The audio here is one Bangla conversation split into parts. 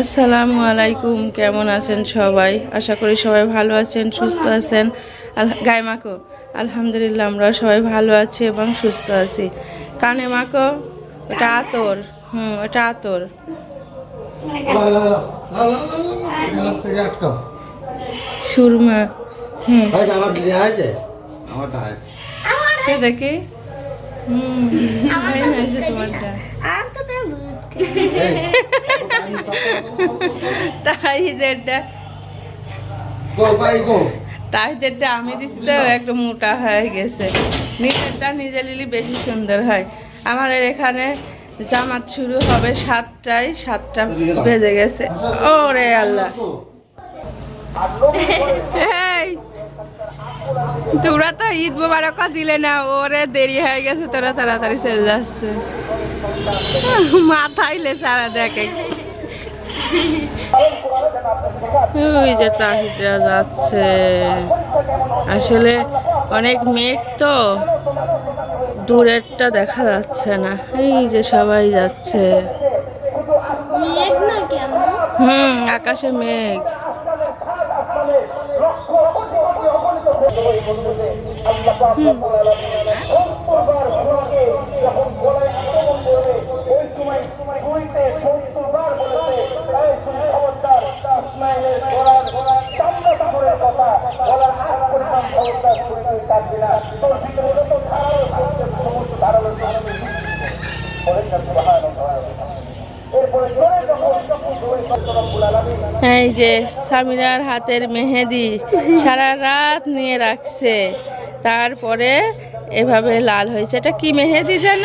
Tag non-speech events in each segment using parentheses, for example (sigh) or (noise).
আসসালামু আলাইকুম কেমন আছেন সবাই? আশা করি সবাই ভালো আছেন সুস্থ আছেন। গায়ে মাকো আলহামদুলিল্লাহ আমরা সবাই ভালো আছি এবং সুস্থ আছি। কানে মাকো ওটা আতর। হুম ওটা আতর। সুরমা হুম। দেখি। হুম তোমারটা। (laughs) তাহিদেরটা তাহিদেরটা আমি দিছি তো একটু মোটা হয়ে গেছে। নিজেরটা নিজে নিলে বেশি সুন্দর হয়। আমাদের এখানে জামাত শুরু হবে সাতটায় সাতটা বেজে গেছে। ওরে আল্লাহ। এই তোরা তো ঈদ মোবারক দিলে না ওরে দেরি হয়ে গেছে তোরা তাড়াতাড়ি চলে যাচ্ছে। মাথায় লেসারা দেখে। ওই যে তাহিদরা যাচ্ছে। আসলে অনেক মেঘ তো দূরেরটা দেখা যাচ্ছে না। এই যে সবাই যাচ্ছে। মেঘ না এই যে সামিরার হাতের মেহেদি সারা রাত নিয়ে রাখছে। তারপরে এভাবে লাল হয়েছে। এটা কি মেহেদি যেন?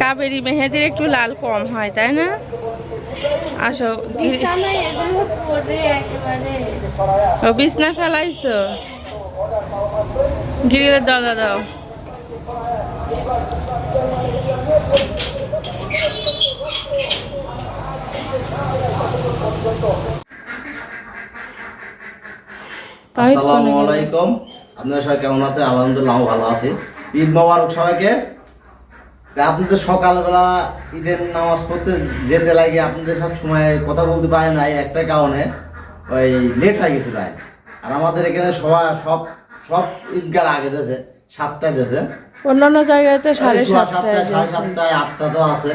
কাবেরি মেহেদির একটু লাল কম হয় তাই না? আসো বিছনা ফেলাইছো? গিরিলের দরজা দাও আসসালামু নাকি? আলাইকুম। আপনারা সবাই কেমন আছেন? আলহামদুলিল্লাহ ভালো আছি। ঈদ মোবারক সবাইকে। আপনাদের সকালবেলা ঈদের নামাজ পড়তে যেতে লাগে আপনাদের সব সময় কথা বলতে পারে নাই একটা কারণে। ওই লেট হয়ে গেছিল আজ। আর আমাদের এখানে সবাই সব সব ঈদগার আগে দিয়েছে সাতটায় দিয়েছে। অন্যান্য জায়গায় তো সাড়ে এই সাতটায় সাড়ে সাতটায় আটটা তো আছে।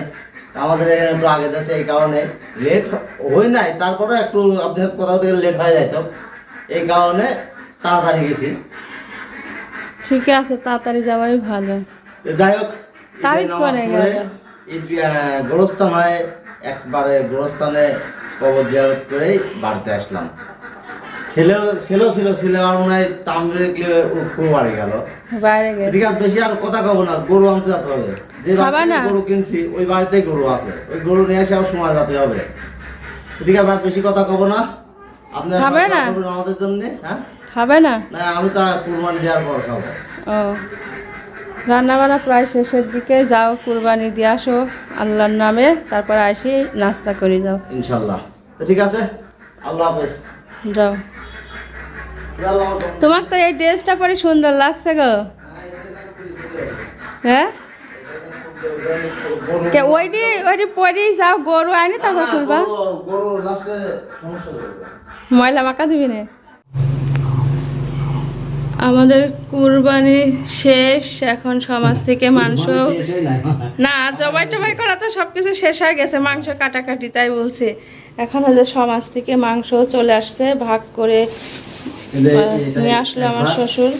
আমাদের এখানে একটু আগে দিয়েছে এই কারণে লেট হই নাই তারপরে একটু আপনার সাথে কথা বলতে লেট হয়ে যাইতো এই কারণে তাড়াতাড়ি গেছি। ঠিক আছে তাড়াতাড়ি যাওয়াই ভালো। যাই হোক ঈদের পরে ঈদ গোরস্থান হয় একবারে গোরস্থানে কবর জিয়ারত করেই বাড়িতে আসলাম। ছেলেও ছেলেও ছিল ছেলে আমার মনে হয় তামরে বাড়ি গেল। বাইরে ঠিক আছে বেশি আর কথা কব না গরু আনতে যেতে হবে। যে বাড়িতে? গরু কিনছি ওই বাড়িতেই গরু আছে। ওই গরু নিয়ে এসে আবার সময় যেতে হবে। ঠিক আছে আর বেশি কথা কব না। আপনার খাবে না? আমাদের জন্য হ্যাঁ? খাবে না? না আমি তো কুরবানি দেওয়ার পর খাব। ও। প্রায় শেষের দিকে। যাও কুরবানি দিয়ে আসো আল্লাহর নামে। তারপর আসি নাস্তা করে যাও। ইনশাল্লাহ তো ঠিক আছে আল্লাহ হাফেজ। যাও। তোমার তো এই ড্রেসটা পরে সুন্দর লাগছে গো। হ্যাঁ? কে ওইটি ওইটি পরে যাও গরু আনি তারপর খুলবা। ময়লা মাকা দিবি না। আমাদের কুরবানি শেষ এখন সমাজ থেকে মাংস না জবাই টবাই করা তো সব কিছু শেষ হয়ে গেছে মাংস কাটাকাটি তাই বলছে। এখন হচ্ছে সমাজ থেকে মাংস চলে আসছে ভাগ করে নিয়ে আসলো আমার শ্বশুর।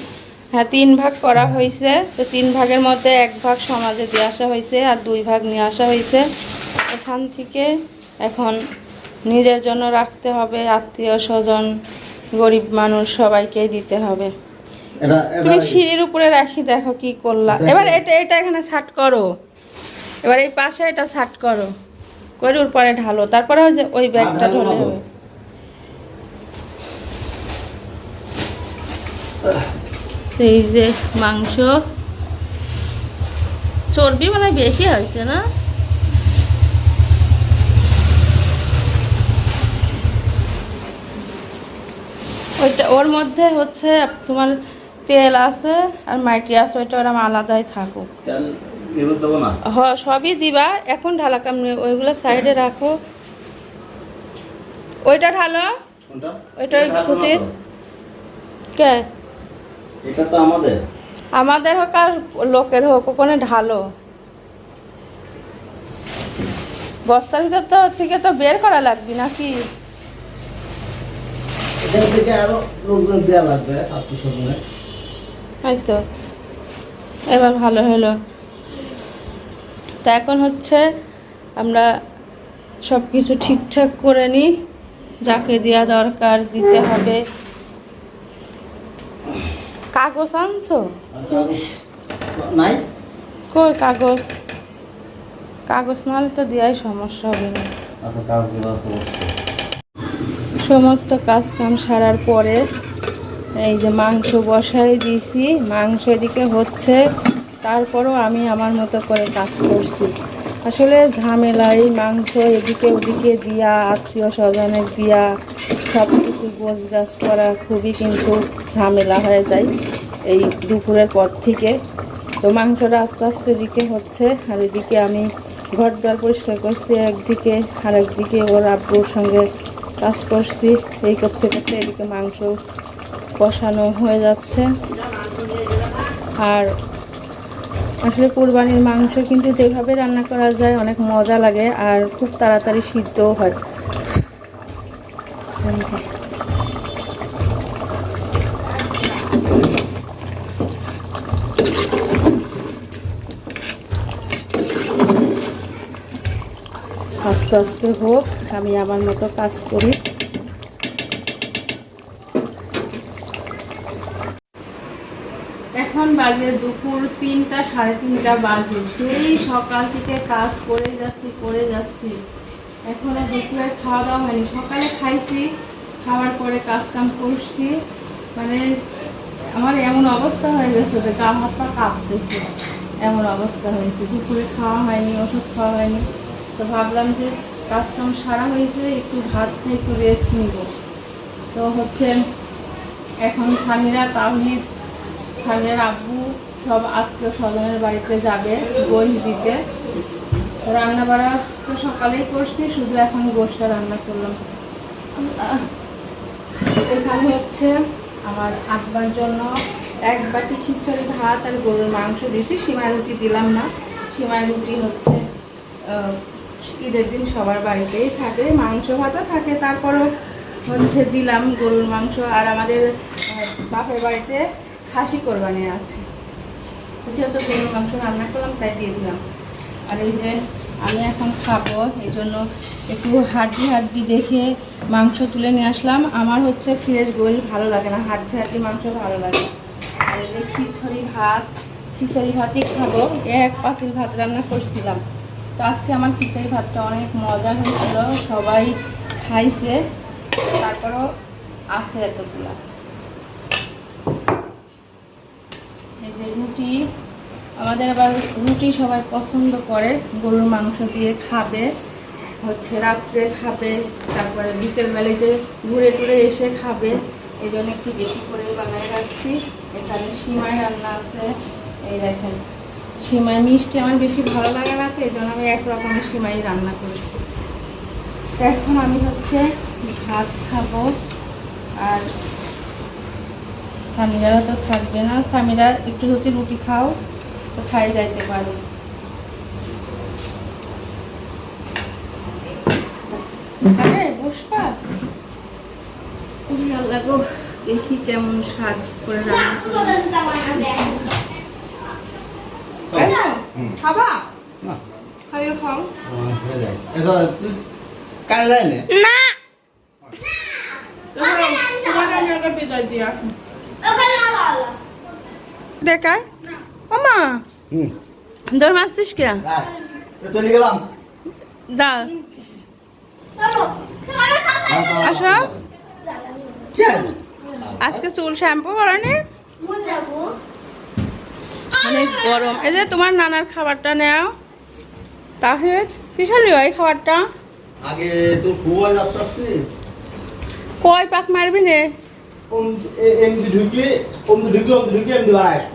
হ্যাঁ তিন ভাগ করা হয়েছে। তো তিন ভাগের মধ্যে এক ভাগ সমাজে দিয়ে আসা হয়েছে আর দুই ভাগ নিয়ে আসা হয়েছে। এখান থেকে এখন নিজের জন্য রাখতে হবে আত্মীয় স্বজন গরিব মানুষ সবাইকে দিতে হবে। তুমি সিঁড়ির উপরে রাখি দেখো কি করলা। এবার এটা এটা এখানে সাট করো। এবার এই পাশে এটা সাট করো। করে পরে ঢালো। তারপরে ওই যে ওই ব্যাগটা ঢালবো ঢলে। হবে এই যে মাংস। চর্বি মানে বেশি হয়েছে না? ওইটা ওর মধ্যে হচ্ছে তোমার তেল আছে আর মাইটি আছে ওইটা ওরম আলাদাই থাকুক। হ সবই দিবা। এখন ঢালা কামনি ওইগুলো সাইডে রাখো। ওইটা ঢালো। ওইটা ওই? তো? কে? এটা তো আমাদের। আমাদের হোক আর লোকের হোক ওখানে ঢালো। বস্তার ভিতর তো থেকে তো বের করা লাগবে নাকি? এখান থেকে আরও লোকজন দেওয়া লাগবে আত্মীয় এই তো এবার ভালো হলো। তা এখন হচ্ছে আমরা সব কিছু ঠিকঠাক করে নিই। যাকে দেওয়া দরকার দিতে হবে। কাগজ আনছো? নাই। কই কাগজ? কাগজ নাহলে তো দেওয়াই সমস্যা হবে না। আচ্ছা সমস্ত কাজ কাম সারার পরে এই যে মাংস বসাই দিয়েছি মাংস এদিকে হচ্ছে তারপরও আমি আমার মতো করে কাজ করছি। আসলে ঝামেলাই মাংস এদিকে ওদিকে দিয়া আত্মীয় স্বজনের দিয়া সব কিছু গোছ গাছ করা খুবই কিন্তু ঝামেলা হয়ে যায়। এই দুপুরের পর থেকে তো মাংসটা আস্তে আস্তে দিকে হচ্ছে। আর এদিকে আমি ঘর দ্বার পরিষ্কার করছি, একদিকে আর একদিকে ওর আব্বুর সঙ্গে কাজ করছি। এই করতে করতে এদিকে মাংস কষানো হয়ে যাচ্ছে। আর আসলে কুরবানির মাংস কিন্তু যেভাবে রান্না করা যায় অনেক মজা লাগে আর খুব তাড়াতাড়ি সিদ্ধও হয়। আস্তে আস্তে হোক, আমি আমার মতো কাজ করি। এখন বাজে দুপুর তিনটা, সাড়ে তিনটা বাজে। সেই সকাল থেকে কাজ করে যাচ্ছি করে যাচ্ছি। এখনও দুপুরে খাওয়া দাওয়া হয়নি। সকালে খাইছি, খাওয়ার পরে কাজ কাম করছি। মানে আমার এমন অবস্থা হয়ে গেছে যে গা হাত পা কাঁপতেছে। এমন অবস্থা হয়েছে। দুপুরে খাওয়া হয়নি, ওষুধ খাওয়া হয়নি। তো ভাবলাম যে কাজ কাম সারা হয়েছে, একটু ভাত খেয়ে একটু রেস্ট নিব। তো হচ্ছে এখন স্বামীরা তাহিদ স্বামীর আব্বু সব আত্মীয় স্বজনের বাড়িতে যাবে গোশ দিতে। রান্না বাড়া তো সকালেই করছি, শুধু এখন গোশটা রান্না করলাম। এখানে হচ্ছে আমার আব্বার জন্য এক বাটি খিচুড়ি ভাত আর গরুর মাংস দিয়েছি সীমায় রুটি দিলাম না। সীমায় রুটি হচ্ছে ঈদের দিন সবার বাড়িতেই থাকে, মাংস ভাতও থাকে, তারপরও হচ্ছে দিলাম গরুর মাংস আর আমাদের বাপের বাড়িতে খাসি কোরবানি আছে। যেহেতু গরুর মাংস রান্না করলাম, তাই দিয়ে দিলাম। আর এই যে আমি এখন খাব, এই জন্য একটু হাড্ডি হাড্ডি দেখে মাংস তুলে নিয়ে আসলাম। আমার হচ্ছে ফ্রেশ গোল, ভালো লাগে না। হাড্ডি হাড্ডি মাংস ভালো লাগে। আর এই যে খিচুড়ি ভাত, খিচুড়ি ভাতই খাব। এক পাতিল ভাত রান্না করছিলাম। তো আজকে আমার খিচুড়ি ভাতটা অনেক মজা হয়েছিল। সবাই খাইছে। তারপরও আছে এতগুলা। এই যে রুটি আমাদের আবার রুটি সবাই পছন্দ করে, গরুর মাংস দিয়ে খাবে, হচ্ছে রাত্রে খাবে, তারপরে বিকেলবেলায় যে ঘুরে টুরে এসে খাবে এই জন্য একটু বেশি করে বানাই রাখছি। এখানে সিমাই রান্না আছে, এই দেখেন। সিমাই মিষ্টি আমার বেশি ভালো লাগে না তো এই জন্য আমি এক রকমের সিমাই রান্না করছি। এখন আমি হচ্ছে ভাত খাব, আর স্বামীরা তো থাকবে না, স্বামীরা একটু যদি রুটি খাও খাই যাইতে পারো? আরে বসবা। উরি আল্লাহ গো দেখি কেমন স্বাদ করে রান্না খাবা? খাইও খাও। কাল যায় না? দেখায় মামা হুম। দৌড় মারছিস কে? চলে গেলাম। দা চলো। আসো। আজকে চুল শ্যাম্পু করেনি? মন অনেক গরম। এই যে তোমার নানার খাবারটা নেও। তাহলে কিসালি ভাই খাবারটা? আগে তো খুয়া যাচ্ছে কয় পাক মারবি নে? ঢুকে ঢুকে ঢুকে এমনি বাড়া আসব।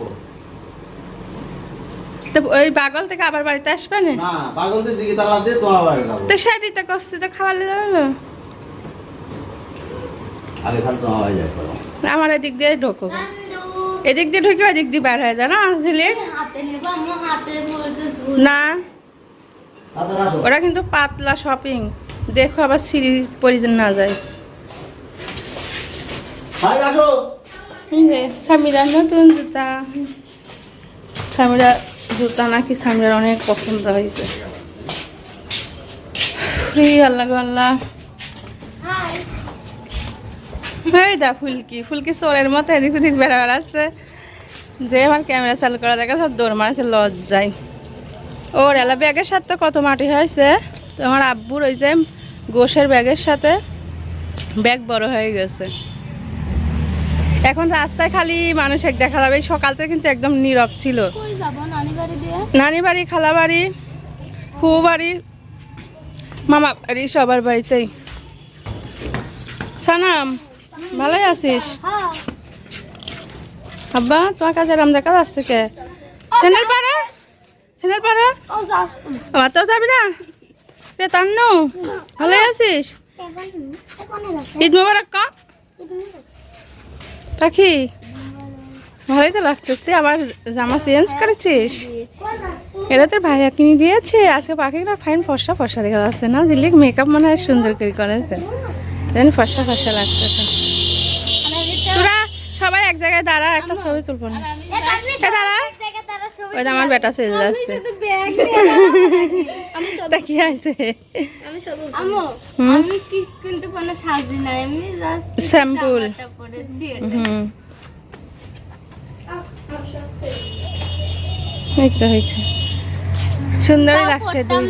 তো ওই বাগল থেকে আবার বাড়িতে আসবে না? না দিকে তালা দিয়ে তোমার বাড়ি যাব। তো করছি তো খাওয়ালে যাবে না। আগে আমার এদিক দিয়ে ঢোকো। এদিক দিয়ে ঢুকে ওদিক দিয়ে বার হয়ে যায় না ঝিলিক না। ওরা কিন্তু পাতলা শপিং দেখো আবার সিঁড়ি পরিজন না যায়। সামিরার নতুন জুতা। সামিরা জুতা নাকি সামিরার অনেক পছন্দ হয়েছে। এই দা ফুলকি ফুলকি চোরের মতো এদিক ওদিক বেড়া বেড়াচ্ছে। যে আমার ক্যামেরা চালু করা দেখা সব দৌড় মারাচ্ছে লজ্জায়। ওর এলা ব্যাগের সাথে কত মাটি হয়েছে? তো আমার আব্বুর ওই যে গোসের ব্যাগের সাথে ব্যাগ বড় হয়ে গেছে। এখন রাস্তায় খালি মানুষ এক দেখা যাবে সকাল থেকে কিন্তু একদম নীরব ছিল। নানি বাড়ি খালা বাড়ি ফুবু বাড়ি মামা বাড়ি সবার বাড়িতেই। সানাম ভালোই আছিস? হ্যাঁ। আব্বা তোমার কাছে রাম দেখা যাচ্ছে কে? স্যান্ডেল পাড়া? স্যান্ডেল পাড়া? ও আমার তো যাবি না? রে তান্নু ভালোই আছিস? ঈদ মোবারক ক? পাখি ভালোই তো লাগতেছে আবার জামা চেঞ্জ করেছিস? এটা তোর ভাইয়া কিনে দিয়েছে আজকে পাখিগুলো ফাইন ফর্সা ফর্সা দেখা যাচ্ছে না দিল্লি মেকআপ মনে হয় সুন্দর করে করেছে। যেন ফর্সা ফর্সা লাগতেছে। তোরা সবাই এক জায়গায় দাঁড়া একটা ছবি তুলবো না। দাঁড়া। ওই আমার বেটা চলে যাচ্ছে। তা কি আছে। আমি কিন্তু কোনো সাজি নাই আমি জাস্ট স্যাম্পুল হুম। এই তো হয়েছে। সুন্দরই লাগছে দুই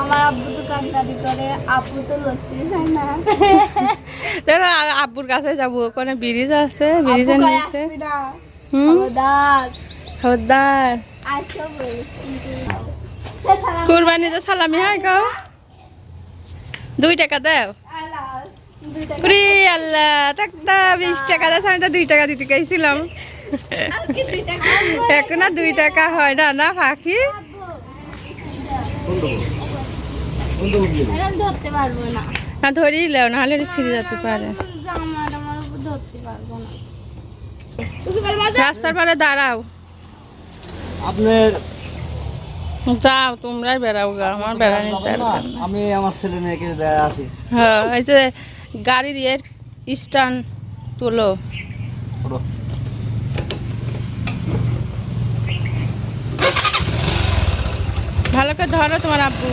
আমার আব্বু দোকানদারি করে আপু তো না আব্বুর কাছে যাব ওখানে ব্রিজ আছে ব্রিজে আপু কয় নিচে। বলেছি কুরবানিতে সালামি হয় গো। দুই টাকা দাও। আল্লাহ বিশ টাকা দাও আমি তো দুই টাকা দিতে গেছিলাম। এখন আর দুই টাকা হয় না না পাখি? না না লেও নাহলে এটা ছিঁড়ে যেতে পারে। না রাস্তার পারে দাঁড়াও। আপনার যাও তোমরাই বেড়াও গা আমার বেড়ানির আমি আমার ছেলে মেয়েকে বেড়া আসি। হ্যাঁ এই যে গাড়ির ইয়ের স্ট্যান্ড তুলো। ভালো করে ধরো তোমার আব্বু।